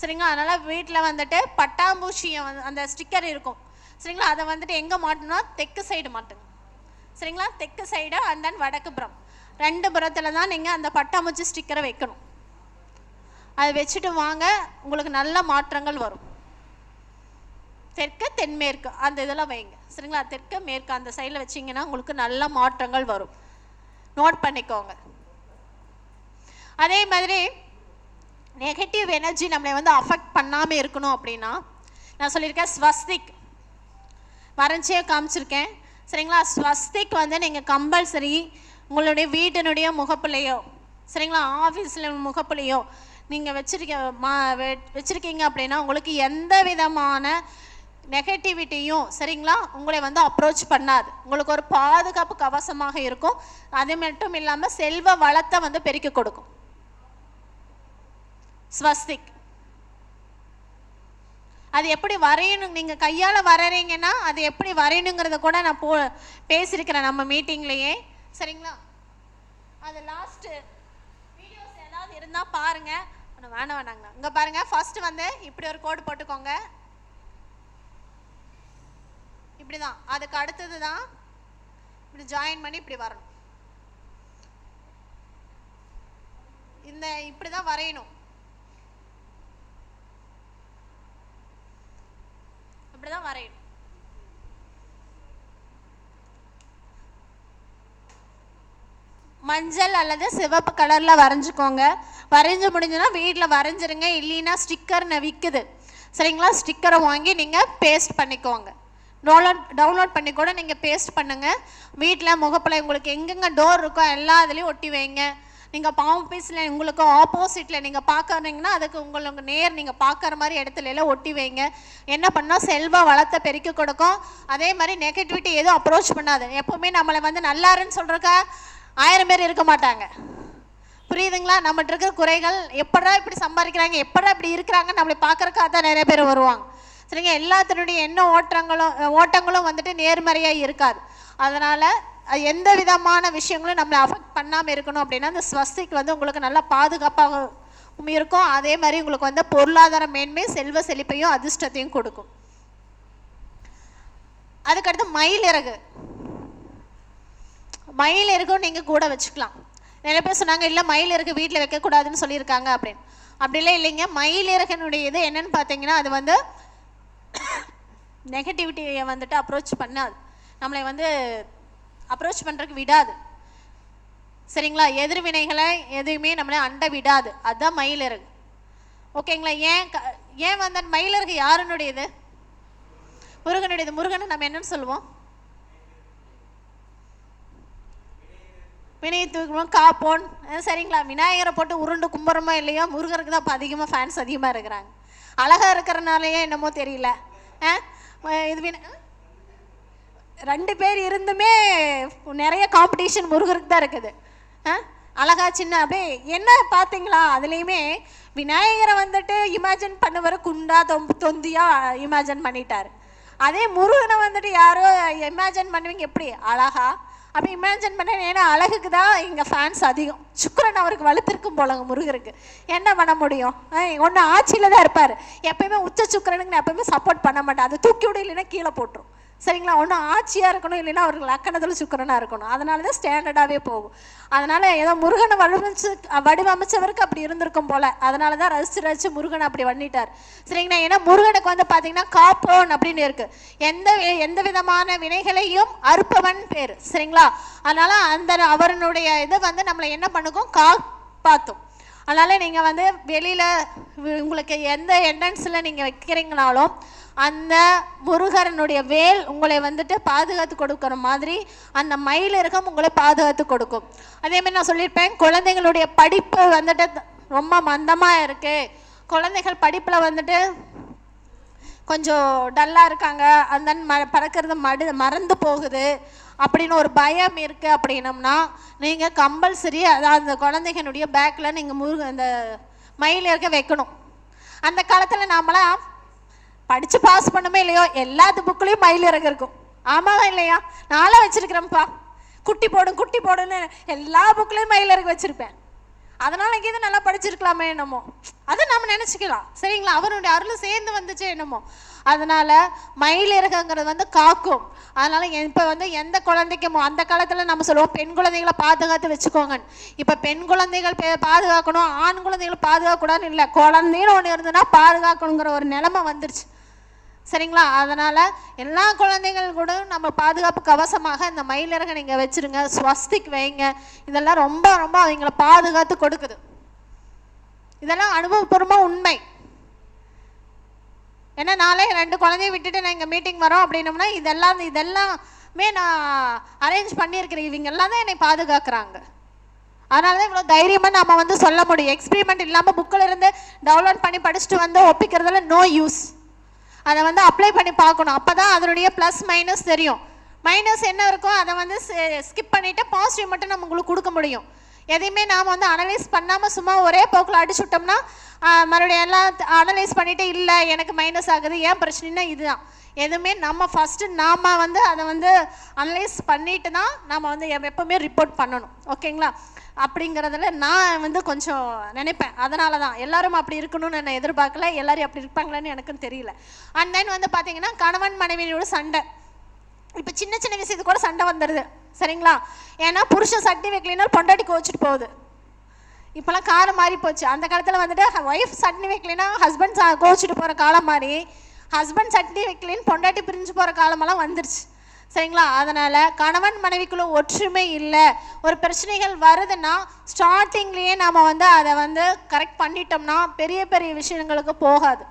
சரிங்களா? அதனால் வீட்டில் வந்துட்டு பட்டாம்பூச்சியை வந்து அந்த ஸ்டிக்கர் இருக்கும். சரிங்களா? அதை வந்துட்டு எங்கே மாட்டணும்னா தெற்கு சைடு மாட்டுங்க. சரிங்களா? தெற்கு சைடு அண்ட் தென் வடக்கு புறம். ரெண்டு புறத்தில் தான் நீங்கள் அந்த பட்டாம்பூச்சி ஸ்டிக்கரை வைக்கணும். அதை வச்சுட்டு வாங்க உங்களுக்கு நல்ல மாற்றங்கள் வரும். தெற்கு தென்மேற்கு அந்த இதெல்லாம் வைங்க. சரிங்களா? தெற்கு மேற்கு அந்த சைடில் வச்சிங்கன்னா உங்களுக்கு நல்ல மாற்றங்கள் வரும். நோட் பண்ணிக்கோங்க. அதே மாதிரி நெகட்டிவ் எனர்ஜி நம்மளை வந்து அஃபெக்ட் பண்ணாமல் இருக்கணும் அப்படின்னா நான் சொல்லியிருக்கேன் ஸ்வஸ்திக். வரைஞ்சே காமிச்சிருக்கேன். சரிங்களா? ஸ்வஸ்திக் வந்து நீங்கள் கம்பல்சரி உங்களுடைய வீட்டினுடைய முகப்புலையோ சரிங்களா? ஆஃபீஸில் முகப்புலையோ நீங்கள் வச்சிருக்க மா வச்சுருக்கீங்க அப்படின்னா உங்களுக்கு எந்த விதமான நெகட்டிவிட்டியும் சரிங்களா? உங்களை வந்து அப்ரோச் பண்ணாது. உங்களுக்கு ஒரு பாதுகாப்பு கவசமாக இருக்கும். அது மட்டும் இல்லாமல் செல்வ வளத்தை வந்து பெருக்கி கொடுக்கும். ஸ்வஸ்திக். அது எப்படி வரையணும்? நீங்கள் கையால் வரைகிறீங்கன்னா அது எப்படி வரையணுங்கிறத கூட நான் போ பேசியிருக்கிறேன் நம்ம மீட்டிங்லேயே சரிங்களா? அது லாஸ்ட்டு வீடியோஸ் ஏதாவது இருந்தால் பாருங்கள் ஒன்று வேணாம் வேணாங்கண்ணா இங்கே பாருங்கள் ஃபஸ்ட்டு வந்து இப்படி ஒரு கோடு போட்டுக்கோங்க. இப்படி தான் அதுக்கு அடுத்தது தான் இப்படி ஜாயின் பண்ணி இப்படி வரணும். இந்த இப்படி தான் வரையணும். அப்படி தான் வரையணும். மஞ்சள் அல்லது சிவப்பு கலரில் வரைஞ்சிக்கோங்க. வரைஞ்சு முடிஞ்சுன்னா வீட்டில் வரைஞ்சிருங்க. இல்லைன்னா ஸ்டிக்கர்னு விற்குது சரிங்களா? ஸ்டிக்கரை வாங்கி நீங்கள் பேஸ்ட் பண்ணிக்கோங்க. டவுன்லோட் டவுன்லோட் பண்ணி கூட நீங்கள் பேஸ்ட் பண்ணுங்கள் வீட்டில் முகப்பில் உங்களுக்கு எங்கெங்கே டோர் இருக்கோ எல்லா இதுலேயும் ஒட்டி வைங்க. நீங்கள் பாவம் பீஸில் உங்களுக்கு ஆப்போசிட்டில் நீங்கள் பார்க்குறீங்கன்னா அதுக்கு உங்களுக்கு நேர் நீங்கள் பார்க்குற மாதிரி இடத்துல எல்லாம் ஒட்டி வைங்க. என்ன பண்ணால் செல்வ வளத்தை பெருக்கி கொடுக்கும். அதே மாதிரி நெகட்டிவிட்டி எதுவும் அப்ரோச் பண்ணாது. எப்போவுமே நம்மளை வந்து நல்லாருன்னு சொல்கிறக்கா ஆயிரம் பேர் இருக்க மாட்டாங்க. புரியுதுங்களா? நம்மகிட்ட இருக்கிற குறைகள் எப்படா இப்படி சம்பாதிக்கிறாங்க எப்படா இப்படி இருக்கிறாங்கன்னு நம்மளை பார்க்கறக்காக தான் நிறைய பேர் வருவாங்க. சரிங்க? எல்லாத்தினுடைய எண்ண ஓட்டங்களும் ஓட்டங்களும் வந்துட்டு நேர்மறையாக இருக்காது. அதனால் எந்த விதமான விஷயங்களும் நம்மளை அஃபெக்ட் பண்ணாமல் இருக்கணும் அப்படின்னா அந்த ஸ்வஸ்திக்கு வந்து உங்களுக்கு நல்லா பாதுகாப்பாகவும் இருக்கும். அதே மாதிரி உங்களுக்கு வந்து பொருளாதார மேன்மை செல்வ செழிப்பையும் அதிர்ஷ்டத்தையும் கொடுக்கும். அதுக்கடுத்து மயில் இறகு மயில் நீங்கள் கூட வச்சுக்கலாம். நிறைய பேர் சொன்னாங்க இல்லை மயில் இறகு வீட்டில் வைக்கக்கூடாதுன்னு சொல்லியிருக்காங்க அப்படின்னு. அப்படிலாம் இல்லைங்க. மயில் இறகனுடைய இது என்னன்னு பார்த்தீங்கன்னா அது வந்து நெகட்டிவிட்டியை வந்துட்டு அப்ரோச் பண்ணாது. நம்மளை வந்து அப்ரோச் பண்ணுறதுக்கு விடாது. சரிங்களா? எதிர்வினைகளை எதுவுமே நம்மளை அண்ட விடாது. அதுதான் மயிலிறகு. ஓகேங்களா? ஏன் க- ஏன் வந்து அந்த மயிலிறகு யாருனுடையது? முருகனுடையது. முருகனை நம்ம என்னன்னு சொல்லுவோம்? வினயை தூக்கணும் காப்போன் சரிங்களா? விநாயகரை போட்டு உருண்டு கும்புறமோ இல்லையோ முருகருக்கு தான் இப்போ அதிகமாக ஃபேன்ஸ் அதிகமாக இருக்கிறாங்க. அழகாக இருக்கிறனாலேயே என்னமோ தெரியல. ஆ இது வின ரெண்டு பேர் இருந்துமே நிறைய காம்படிஷன் முருகருக்கு தான் இருக்குது. ஆ? அழகா சின்ன அப்படியே என்ன பார்த்தீங்களா? அதுலேயுமே விநாயகரை வந்துட்டு இமேஜின் பண்ணுவார் குண்டா தொம்பு தொந்தியா இமேஜின் பண்ணிட்டார். அதே முருகனை வந்துட்டு யாரோ இமேஜின் பண்ணுவீங்க எப்படி? அழகா. அப்படி இமேஜின் பண்ண ஏன்னா அழகுக்கு தான் இங்கே ஃபேன்ஸ் அதிகம். சுக்கரன் அவருக்கு வலுத்திருக்கும் போலங்க முருகருக்கு. என்ன பண்ண முடியும்? ஒன்று ஆட்சியில் தான் இருப்பார். எப்பயுமே உச்ச சுக்கரனுக்கு நான் எப்பயுமே சப்போர்ட் பண்ண மாட்டேன். அது தூக்கி விட இல்லைன்னா கீழே போட்டுரும். சரிங்களா? ஒன்று ஆட்சியாக இருக்கணும் இல்லைன்னா அவருக்கு லக்கணத்தில் சுக்கிரனாக இருக்கணும். அதனால தான் ஸ்டாண்டர்டாகவே போகும். அதனால் ஏதோ முருகனை வடிவமைச்சு வடிவமைச்சவருக்கு அப்படி இருந்திருக்கும் போல். அதனால தான் ரசிச்சு ரசிச்சு முருகனை அப்படி பண்ணிட்டார் சரிங்களா? ஏன்னா முருகனுக்கு வந்து பார்த்தீங்கன்னா காப்போன் அப்படின்னு இருக்கு. எந்த எந்த விதமான வினைகளையும் அறுப்பவன் பேர். சரிங்களா? அதனால அந்த அவருடைய இதை வந்து நம்மளை என்ன பண்ணுக்கும்? காப்பாற்றும் அதனால் நீங்கள் வந்து வெளியில் உங்களுக்கு எந்த என்ட்ரன்ஸில் நீங்கள் வைக்கிறீங்கனாலும் அந்த முருகரனுடைய வேல் உங்களை வந்துட்டு பாதுகாத்து கொடுக்குற மாதிரி அந்த மயிலிறகம் உங்களை பாதுகாத்து கொடுக்கும். அதே மாதிரி நான் சொல்லியிருப்பேன் குழந்தைங்களுடைய படிப்பு வந்துட்டு ரொம்ப மந்தமாக இருக்குது குழந்தைகள் படிப்பில் வந்துட்டு கொஞ்சம் டல்லாக இருக்காங்க. அந்த ம பறக்கிறது மடு மறந்து போகுது. அப்படின்னு ஒரு பயம் இருக்குது அப்படின்னம்னா நீங்கள் கம்பல்சரி அதாவது அந்த குழந்தைகளுடைய பேக்கில் நீங்கள் முருக அந்த மயில் இருக்க வைக்கணும். அந்த காலத்தில் நாமளாம் படித்து பாஸ் பண்ணுமே இல்லையோ எல்லாத்து புக்லேயும் மயில் இறகு இருக்கும் ஆமாவா இல்லையா? நானும் வச்சிருக்கிறேன்ப்பா. குட்டி போடும் குட்டி போடுன்னு எல்லா புக்லேயும் மயில் இறகு வச்சிருப்பேன். அதனால இங்கே நல்லா படிச்சிருக்கலாமே என்னமோ. அதை நம்ம நினச்சிக்கலாம். சரிங்களா? அவருடைய அருள் சேர்ந்து வந்துச்சு என்னமோ. அதனால் மயில் இறகுங்கிறது வந்து காக்கும். அதனால் இப்போ வந்து எந்த குழந்தைக்கும் அந்த காலத்தில் நம்ம சொல்லுவோம் பெண் குழந்தைகளை பாதுகாத்து வச்சுக்கோங்க. இப்போ பெண் குழந்தைகள் பே- பாதுகாக்கணும் ஆண் குழந்தைகளை பாதுகாக்கக்கூடாதுன்னு இல்லை. குழந்தைன்னு ஒன்று இருந்ததுன்னா பாதுகாக்கணுங்கிற ஒரு நிலைமை வந்துருச்சு. சரிங்களா? அதனால் எல்லா குழந்தைகள் கூட நம்ம பாதுகாப்பு கவசமாக இந்த மயிலிறகை நீங்கள் வச்சுருங்க. ஸ்வஸ்திக் வைங்க. இதெல்லாம் ரொம்ப ரொம்ப அவங்கள பாதுகாத்து கொடுக்குது. இதெல்லாம் அனுபவபூர்வமாக உண்மை. ஏன்னா நாளே ரெண்டு குழந்தைய விட்டுட்டு நான் இங்கே மீட்டிங் வரோம் அப்படின்னோம்னா இதெல்லாம் இதெல்லாமே நான் அரேஞ்ச் பண்ணியிருக்கிறேன் இவங்க எல்லாம் தான் என்னை பாதுகாக்கிறாங்க. அதனால தான் இவ்வளோ தைரியமாக நம்ம வந்து சொல்ல முடியும். எக்ஸ்பெரிமெண்ட் இல்லாமல் புக்கில் இருந்து டவுன்லோட் பண்ணி படிச்சுட்டு வந்து ஒப்பிக்கிறதுல நோ யூஸ் அதை வந்து அப்ளை பண்ணி பார்க்கணும். அப்போ தான் அதனுடைய ப்ளஸ் மைனஸ் தெரியும். மைனஸ் என்ன இருக்கோ அதை வந்து ஸ்கிப் பண்ணிவிட்டு பாசிட்டிவ் மட்டும் நம்ம உங்களுக்கு கொடுக்க முடியும். எதையுமே நாம் வந்து அனலைஸ் பண்ணாமல் சும்மா ஒரே போக்கில் அடிச்சு விட்டோம்னா மறுபடியும் எல்லாம் அனலைஸ் பண்ணிவிட்டு இல்லை எனக்கு மைனஸ் ஆகுது ஏன் பிரச்சனைனா இதுதான். எதுவுமே நம்ம ஃபஸ்ட்டு நாம் வந்து அதை வந்து அனலைஸ் பண்ணிட்டு தான் நம்ம வந்து எப்போவுமே எப்பவுமே ரிப்போர்ட் பண்ணணும். ஓகேங்களா? அப்படிங்கிறதுல நான் வந்து கொஞ்சம் நினைப்பேன். அதனால தான். எல்லாரும் அப்படி இருக்கணும்னு நான் எதிர்பார்க்கல. எல்லாரும் அப்படி இருப்பாங்களான்னு எனக்கும் தெரியல. அண்ட் தென் வந்து பார்த்தீங்கன்னா கணவன் மனைவியோட சண்டை. இப்போ சின்ன சின்ன விஷயத்துக்கு கூட சண்டை வந்துடுது சரிங்களா? ஏன்னா புருஷன் சக்தி வைக்கலைன்னா பொண்டாட்டி கோச்சிட்டு போகுது. இப்போலாம் காலம் மாறி போச்சு. அந்த காலத்தில் வந்துட்டு ஒய்ஃப் சட்னி வைக்கலைன்னா ஹஸ்பண்ட் கோச்சிட்டு போகிற காலம் மாறி ஹஸ்பண்ட் சட்னி வைக்கலைன்னு பொண்டாட்டி பிரிஞ்சு போகிற காலமெல்லாம் வந்துருச்சு. சரிங்களா? அதனால் கணவன் மனைவிக்குள்ள ஒற்றுமை இல்லை. ஒரு பிரச்சனைகள் வருதுன்னா ஸ்டார்டிங்லேயே நாம் வந்து அதை வந்து கரெக்ட் பண்ணிட்டோம்னா பெரிய பெரிய விஷயங்களுக்கு போகாது.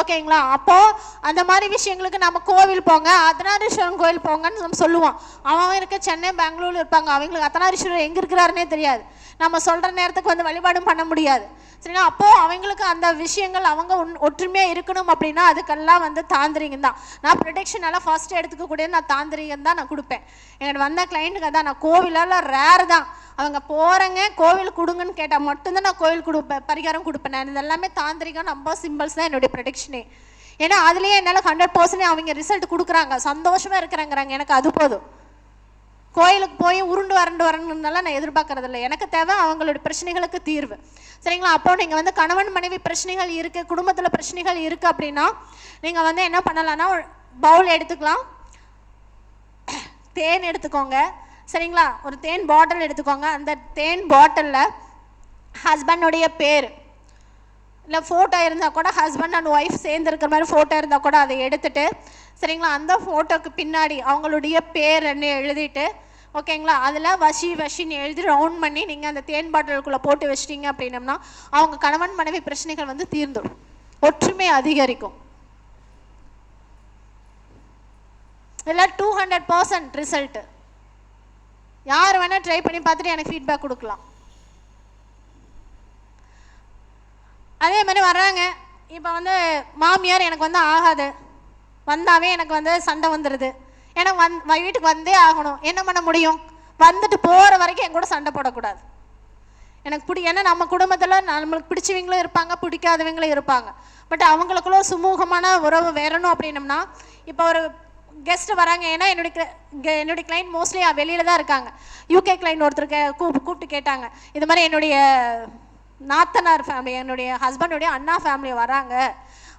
ஓகேங்களா? அப்போ அந்த மாதிரி விஷயங்களுக்கு நம்ம கோவில் போங்க அர்த்தநாரீஸ்வரன் கோவில் போங்கன்னு நம்ம சொல்லுவோம். அவன் இருக்க சென்னை பெங்களூர் இருப்பாங்க. அவங்களுக்கு அர்த்தநாரீஸ்வரர் எங்க இருக்கிறாருன்னே தெரியாது. நம்ம சொல்கிற நேரத்துக்கு வந்து வழிபாடும் பண்ண முடியாது. சரிங்களா? அப்போது அவங்களுக்கு அந்த விஷயங்கள் அவங்க ஒன்- ஒற்றுமையாக இருக்கணும் அப்படின்னா அதுக்கெல்லாம் வந்து தாந்திரிகம் தான். நான் ப்ரொடெக்ஷன் எல்லாம் ஃபர்ஸ்ட் எடுத்துக்கக்கூடிய நான் தாந்திரிகம் தான் நான் கொடுப்பேன். எங்கிட்ட வந்த கிளைண்ட்டுக்கு தான் நான் கோவிலெல்லாம் ரேர் தான். அவங்க போகிறங்க கோவில் கொடுங்கன்னு கேட்டால் மட்டும்தான் நான் கோவில் கொடுப்பேன் பரிகாரம் கொடுப்பேன். நான் இது எல்லாமே தாந்திரிகம் நம்ம சிம்பிள்ஸ் தான் என்னுடைய ப்ரொடெக்ஷனே ஏன்னா அதுலேயே என்னால் ஹண்ட்ரட் பர்சன்ட் அவங்க ரிசல்ட் கொடுக்குறாங்க. சந்தோஷமாக இருக்கிறாங்கிறாங்க. எனக்கு அது போதும். கோயிலுக்கு போய் உருண்டு வரண்டு வரணுன்னாலாம் நான் எதிர்பார்க்கறது இல்லை எனக்கு தேவை அவங்களோட பிரச்சனைகளுக்கு தீர்வு. சரிங்களா? அப்போ நீங்கள் வந்து கணவன் மனைவி பிரச்சனைகள் இருக்குது குடும்பத்தில் பிரச்சனைகள் இருக்குது அப்படின்னா நீங்கள் வந்து என்ன பண்ணலான்னா பவுல் எடுத்துக்கலாம். தேன் எடுத்துக்கோங்க. சரிங்களா? ஒரு தேன் பாட்டில் எடுத்துக்கோங்க. அந்த தேன் பாட்டிலில் ஹஸ்பண்டுடைய பேர். இல்லை ஃபோட்டோ இருந்தால் கூட ஹஸ்பண்ட் அண்ட் ஒய்ஃப் சேர்ந்து இருக்கிற மாதிரி ஃபோட்டோ இருந்தால் கூட அதை எடுத்துட்டு சரிங்களா? அந்த ஃபோட்டோக்கு பின்னாடி அவங்களுடைய பேர் என்ன எழுதிட்டு ஓகேங்களா? அதில் வஷி வஷின்னு எழுதி ரவுண்ட் பண்ணி நீங்கள் அந்த தேன் பாட்டிலுக்குள்ளே போட்டு வச்சிட்டீங்க அப்படின்னம்னா அவங்க கணவன் மனைவி பிரச்சனைகள் வந்து தீர்ந்துடும். ஒற்றுமை அதிகரிக்கும். இதில் டூ ஹண்ட்ரட் பர்சன்ட் ரிசல்ட்டு யார் வேணால் ட்ரை பண்ணி பார்த்துட்டு எனக்கு ஃபீட்பேக் கொடுக்கலாம். அதே மாதிரி வர்றாங்க. இப்போ வந்து மாமியார் எனக்கு வந்து ஆகாது. வந்தாவே எனக்கு வந்து சண்டை வந்துடுது ஏன்னா வந் வீட்டுக்கு வந்தே ஆகணும். என்ன பண்ண முடியும்? வந்துட்டு போகிற வரைக்கும் என் கூட சண்டை போடக்கூடாது. எனக்கு பிடி ஏன்னா நம்ம குடும்பத்தில் நம்மளுக்கு பிடிச்சவங்களும் இருப்பாங்க பிடிக்காதவங்களும் இருப்பாங்க. பட் அவங்களுக்குள்ள சுமூகமான உறவு வரணும் அப்படின்னம்னா இப்போ ஒரு கெஸ்ட்டு வராங்க. ஏன்னா என்னுடைய என்னுடைய கிளைண்ட் மோஸ்ட்லி வெளியில் தான் இருக்காங்க. யூகே கிளைண்ட் ஒருத்தருக்கு கூப் கூப்பிட்டு கேட்டாங்க. இது மாதிரி என்னுடைய நாத்தனார் ஃபேமிலி என்னுடைய ஹஸ்பண்டுடைய அண்ணா ஃபேமிலி வராங்க.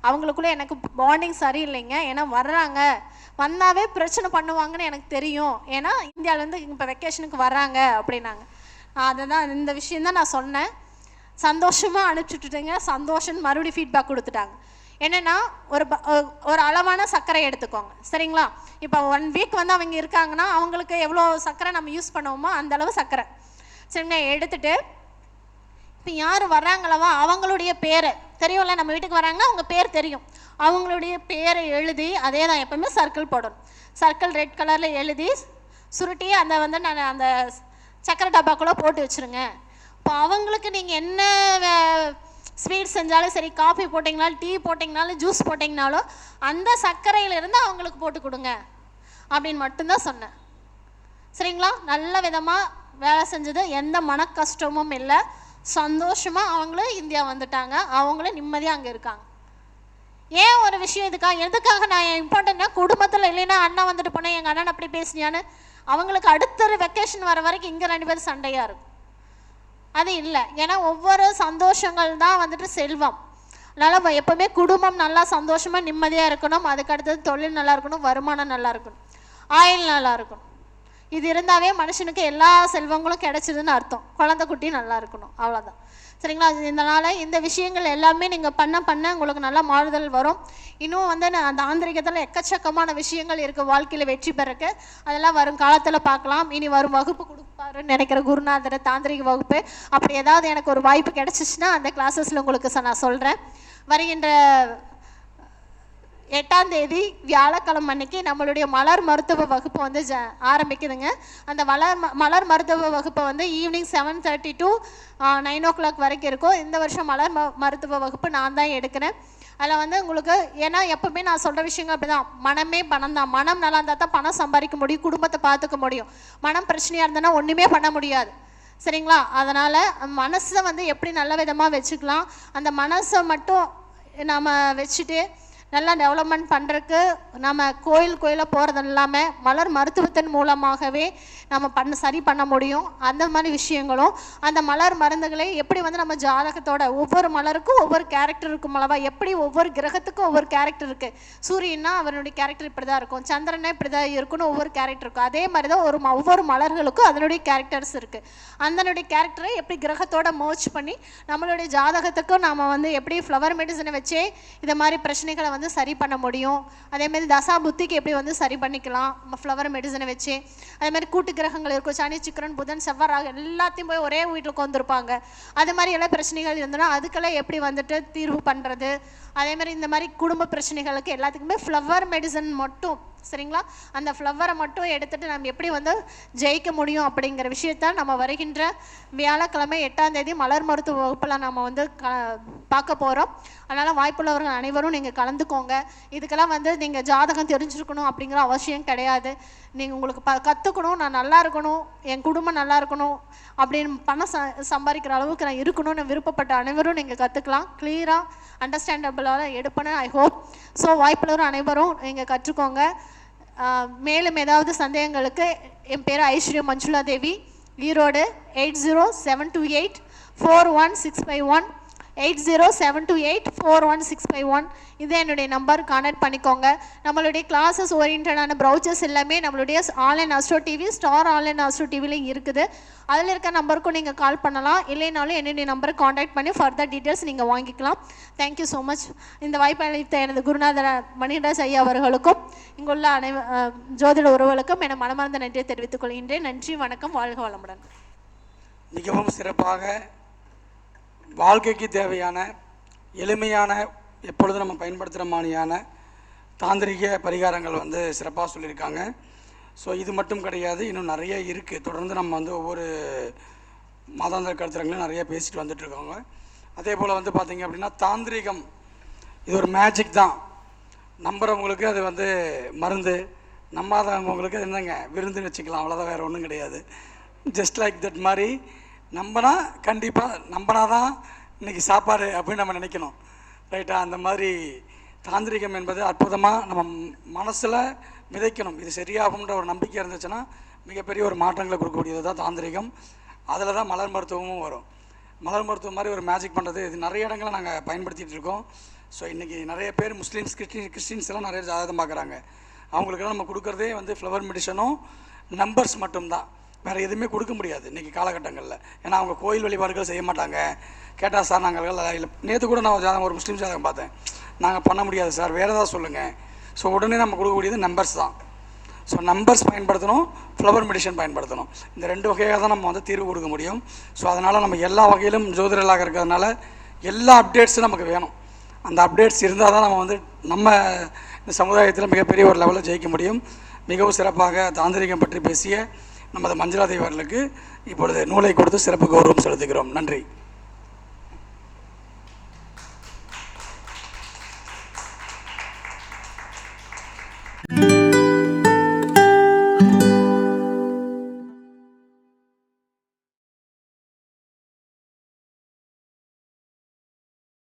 அவங்களுக்குள்ளே எனக்கு பாண்டிங் சரியில்லைங்க. ஏன்னா வர்றாங்க. வந்தாவே பிரச்சனை பண்ணுவாங்கன்னு எனக்கு தெரியும். ஏன்னா இந்தியாவிலேருந்து இப்போ வெக்கேஷனுக்கு வர்றாங்க அப்படின்னாங்க. அதை தான் இந்த விஷயந்தான் நான் சொன்னேன். சந்தோஷமாக அனுப்பிச்சுட்டுட்டுங்க. சந்தோஷம்னு மறுபடியும் ஃபீட்பேக் கொடுத்துட்டாங்க. என்னென்னா ஒரு ப- ஒரு அளவான சர்க்கரை எடுத்துக்கோங்க. சரிங்களா? இப்போ ஒன் வீக் வந்து அவங்க இருக்காங்கன்னா அவங்களுக்கு எவ்வளோ சர்க்கரை நம்ம யூஸ் பண்ணுவோமோ அந்த அளவு சர்க்கரை. சரிங்களா? எடுத்துகிட்டு இப்போ யார் வராங்களவா அவங்களுடைய பேரை. தெரியும்ல நம்ம வீட்டுக்கு வராங்கன்னா அவங்க பேர் தெரியும். அவங்களுடைய பேரை எழுதி அதே தான் எப்பவுமே சர்க்கிள் போடணும். சர்க்கிள் ரெட் கலரில் எழுதி சுருட்டி அந்த வந்து நான் அந்த சக்கரை டப்பாக்குள்ளே போட்டு வச்சுருங்க. இப்போ அவங்களுக்கு நீங்கள் என்ன வே- ஸ்வீட் செஞ்சாலும் சரி காஃபி போட்டிங்கனாலும் டீ போட்டிங்கனாலும் ஜூஸ் போட்டிங்கனாலும் அந்த சர்க்கரையிலிருந்து அவங்களுக்கு போட்டு கொடுங்க. அப்படின்னு மட்டும்தான் சொன்னேன். சரிங்களா? நல்ல விதமாக வேலை செஞ்சது. எந்த மன கஷ்டமும் இல்லை. சந்தோஷமாக அவங்களும் இந்தியா வந்துட்டாங்க. அவங்களும் நிம்மதியாக அங்கே இருக்காங்க. ஏன் ஒரு விஷயம் இதுக்காக எதுக்காக நான் இம்பார்ட்டன்னா குடும்பத்தில் இல்லைன்னா அண்ணன் வந்துட்டு போனேன் எங்கள் அண்ணன் அப்படி பேசினியான்னு அவங்களுக்கு அடுத்த ஒரு வெக்கேஷன் வர வரைக்கும் இங்கே ரெண்டு பேரும் சண்டையாக இருக்கும். அது இல்லை. ஏன்னா ஒவ்வொரு சந்தோஷங்கள் தான் வந்துட்டு செல்வம். அதனால் எப்போவுமே குடும்பம் நல்லா சந்தோஷமாக நிம்மதியாக இருக்கணும். அதுக்கடுத்தது தொழில் நல்லா இருக்கணும். வருமானம் நல்லா இருக்கணும். ஆயில் நல்லா இருக்கணும். இது இருந்தாவே மனுஷனுக்கு எல்லா செல்வங்களும் கிடைச்சிதுன்னு அர்த்தம். குழந்தை குட்டி நல்லா இருக்கணும். அவ்வளோதான் சரிங்களா? இதனால் இந்த விஷயங்கள் எல்லாமே நீங்கள் பண்ண பண்ண உங்களுக்கு நல்ல மாறுதல் வரும். இன்னும் வந்து நான் அந்த ஆந்திரிகத்தில் எக்கச்சக்கமான விஷயங்கள் இருக்குது வாழ்க்கையில் வெற்றி பெறக்கு. அதெல்லாம் வரும் காலத்தில் பார்க்கலாம். இனி வரும் வகுப்பு கொடுப்பாருன்னு நினைக்கிற குருநாதர் தாந்திரிக வகுப்பு. அப்படி ஏதாவது எனக்கு ஒரு வாய்ப்பு கிடச்சிச்சின்னா அந்த கிளாஸஸில் உங்களுக்கு நான் சொல்கிறேன் வருகின்ற எட்டாம் தேதி வியாழக்கிழமை அன்னைக்கு நம்மளுடைய மலர் மருத்துவ வகுப்பு வந்து ஜ ஆரம்பிக்குதுங்க. அந்த மலர் ம- மலர் மருத்துவ வகுப்பை வந்து evening seven thirty to nine o'clock வரைக்கும் இருக்கும். இந்த வருஷம் மலர் ம மருத்துவ வகுப்பு நான் தான் எடுக்கிறேன். அதில் வந்து உங்களுக்கு ஏன்னா எப்பவுமே நான் சொல்கிற விஷயங்கள் அப்படி தான் மனமே பணம் தான். மனம் நல்லா இருந்தால் தான் பணம் சம்பாதிக்க முடியும். குடும்பத்தை பார்த்துக்க முடியும். மனம் பிரச்சனையாக இருந்ததுன்னா ஒன்றுமே பண்ண முடியாது. சரிங்களா? அதனால் மனசை வந்து எப்படி நல்ல விதமாக வச்சுக்கலாம்? அந்த மனசை மட்டும் நாம் வச்சுட்டு நல்லா டெவலப்மெண்ட் பண்ணுறதுக்கு நம்ம கோயில் கோயிலாக போகிறது இல்லாமல் மலர் மருத்துவத்தின் மூலமாகவே நம்ம பண்ண சரி பண்ண முடியும். அந்த மாதிரி விஷயங்களும் அந்த மலர் மருந்துகளை எப்படி வந்து நம்ம ஜாதகத்தோட ஒவ்வொரு மலருக்கும் ஒவ்வொரு கேரக்டர் இருக்கும் அல்லவா? எப்படி ஒவ்வொரு கிரகத்துக்கும் ஒவ்வொரு கேரக்டர் இருக்குது சூரியன்னா அவனுடைய கேரக்டர் இப்படி தான் இருக்கும். சந்திரனா இப்படி தான் இருக்குன்னு ஒவ்வொரு கேரக்டர் இருக்கும். அதே மாதிரி தான் ஒரு ஒவ்வொரு மலர்களுக்கும் அதனுடைய கேரக்டர்ஸ் இருக்குது அந்தனுடைய கேரக்டரை எப்படி கிரகத்தோட மோச் பண்ணி நம்மளுடைய ஜாதகத்துக்கும் நாம் வந்து எப்படி ஃப்ளவர் மெடிசனை வச்சே இந்த மாதிரி பிரச்சனைகளை வந்து சரி பண்ண முடியும். அதே மாதிரி தசா புத்திக்கு எப்படி வந்து சரி பண்ணிக்கலாம். ஃப்ளவர் மெடிசனை வச்சு. அதே மாதிரி கூட்டு கிரகங்கள் இருக்கும். சனி சிக்கரன் புதன் செவ்வாய் எல்லாத்தையும் போய் ஒரே வீட்டில் உட்காந்துருப்பாங்க அது மாதிரி எல்லாம் பிரச்சனைகள் இருந்ததுன்னா அதுக்கெல்லாம் எப்படி வந்துட்டு தீர்வு பண்ணுறது அதே மாதிரி இந்த மாதிரி குடும்ப பிரச்சனைகளுக்கு எல்லாத்துக்குமே ஃப்ளவர் மெடிசன் மட்டும் சரிங்களா? அந்த ஃப்ளவரை மட்டும் எடுத்துகிட்டு நம்ம எப்படி வந்து ஜெயிக்க முடியும் அப்படிங்கிற விஷயத்த நம்ம வருகின்ற வியாழக்கிழமை எட்டாம் தேதி மலர் மருத்துவ வகுப்பில் நம்ம வந்து க பார்க்க போகிறோம் அதனால் வாய்ப்புள்ளவர்கள் அனைவரும் நீங்கள் கலந்துக்கோங்க. இதுக்கெல்லாம் வந்து நீங்கள் ஜாதகம் தெரிஞ்சிருக்கணும் அப்படிங்கிற அவசியம் கிடையாது. நீங்கள் உங்களுக்கு ப கற்றுக்கணும் நான் நல்லா இருக்கணும் என் குடும்பம் நல்லா இருக்கணும் அப்படின்னு பணம் ச சம்பாதிக்கிற அளவுக்கு நான் இருக்கணும்னு விருப்பப்பட்ட அனைவரும் நீங்கள் கற்றுக்கலாம் கிளியராக அண்டர்ஸ்டாண்டபிளாக எடுப்பேன்னு ஐ ஹோப் ஸோ வாய்ப்புள்ளவரும் அனைவரும் நீங்கள் கற்றுக்கோங்க. மேலும் ஏதாவது சந்தேகங்களுக்கு என் பேர் Aishwarya Manjula Devi. Erode eight zero seven two eight four one six five one. Eight zero seven two eight four one six five one. இது என்னுடைய நம்பர் கான்டாக்ட் பண்ணிக்கோங்க. நம்மளுடைய கிளாஸஸ் ஓரியன்டான ப்ரௌச்சர்ஸ் எல்லாமே நம்மளுடைய online Astro TV star online Astro டிவிலையும் இருக்குது. அதில் இருக்க நம்பருக்கும் நீங்கள் கால் பண்ணலாம். இல்லைனாலும் என்னுடைய நம்பரை காண்டாக்ட் பண்ணி ஃபர்தர் டீட்டெயில்ஸ் நீங்கள் வாங்கிக்கலாம். தேங்க்யூ ஸோ மச் இந்த வாய்ப்பு அளித்த எனது குருநாதர் மணிகண்டாஸ் ஐயா அவர்களுக்கும் இங்குள்ள அனை ஜோதிட உறவுகளுக்கும் என மனமார்ந்த நன்றியை தெரிவித்துக் கொள்கின்றேன். நன்றி வணக்கம் வாழ்க வளமுடன். மிகவும் சிறப்பாக வாழ்க்கைக்கு தேவையான எளிமையான எப்பொழுதும் நம்ம பயன்படுத்துகிற மாதிரியான தாந்திரிக பரிகாரங்கள் வந்து சிறப்பாக சொல்லியிருக்காங்க. ஸோ இது மட்டும் கிடையாது இன்னும் நிறைய இருக்குது தொடர்ந்து நம்ம வந்து ஒவ்வொரு மாதாந்திர கருத்தரங்களும் நிறைய பேசிட்டு வந்துட்டுருக்கோங்க. அதே போல் வந்து பார்த்திங்க அப்படின்னா தாந்திரிகம் இது ஒரு மேஜிக் தான். நம்புகிறவங்களுக்கு அது வந்து மருந்து நம்பாதவங்களுக்கு அது என்னங்க விருந்துன்னு வச்சுக்கலாம் அவ்வளோதான் வேறு ஒன்றும் கிடையாது. ஜஸ்ட் லைக் தட் மாதிரி நம்பினா கண்டிப்பாக நம்பினா தான் இன்றைக்கி சாப்பாடு அப்படின்னு நம்ம நினைக்கணும். ரைட்டா அந்த மாதிரி தாந்திரிகம் என்பது அற்புதமாக நம்ம மனசில் விதைக்கணும் இது சரியாகும்ன்ற ஒரு நம்பிக்கை இருந்துச்சுன்னா மிகப்பெரிய ஒரு மாற்றங்களை கொடுக்கக்கூடியது தான் தாந்திரிகம். அதில் தான் மலர் மருத்துவமும் வரும். மலர் மருத்துவம் மாதிரி ஒரு மேஜிக் பண்ணுறது இது நிறைய இடங்களில் நாங்கள் பயன்படுத்திகிட்டு இருக்கோம். ஸோ இன்றைக்கி நிறைய பேர் முஸ்லீம்ஸ் கிறிஸ்டின் கிறிஸ்டின்ஸ் எல்லாம் நிறைய ஜாதகம் பார்க்குறாங்க. அவங்களுக்கெல்லாம் நம்ம கொடுக்குறதே வந்து ஃப்ளவர் மெடிசனும் நம்பர்ஸ் மட்டும்தான். வேறு எதுவுமே கொடுக்க முடியாது இன்றைக்கி காலகட்டங்களில். ஏன்னா அவங்க கோயில் வழிபாடுகள் செய்ய மாட்டாங்க. கேட்டால் சார் நாங்கள் இல்லை. நேற்று கூட நான் ஜாதகம் ஒரு முஸ்லீம் ஜாதகம் பார்த்தேன். நாங்கள் பண்ண முடியாது சார். வேறு ஏதாவது சொல்லுங்கள் ஸோ உடனே நம்ம கொடுக்கக்கூடியது நம்பர்ஸ் தான். ஸோ நம்பர்ஸ் பயன்படுத்தணும் ஃப்ளவர் மெடிஷன் பயன்படுத்தணும். இந்த ரெண்டு வகையாக தான் நம்ம வந்து தீர்வு கொடுக்க முடியும். ஸோ அதனால் நம்ம எல்லா வகையிலும் ஜோதிடலாக இருக்கிறதுனால எல்லா அப்டேட்ஸும் நமக்கு வேணும். அந்த அப்டேட்ஸ் இருந்தால் தான் நம்ம வந்து நம்ம இந்த சமுதாயத்தில் மிகப்பெரிய ஒரு லெவலில் ஜெயிக்க முடியும். மிகவும் சிறப்பாக தாந்திரிகம் பற்றி பேசிய நமது மஞ்சளாதேவர்களுக்கு இப்பொழுது நூலை கொடுத்து சிறப்பு கௌரவம் செலுத்துகிறோம். நன்றி.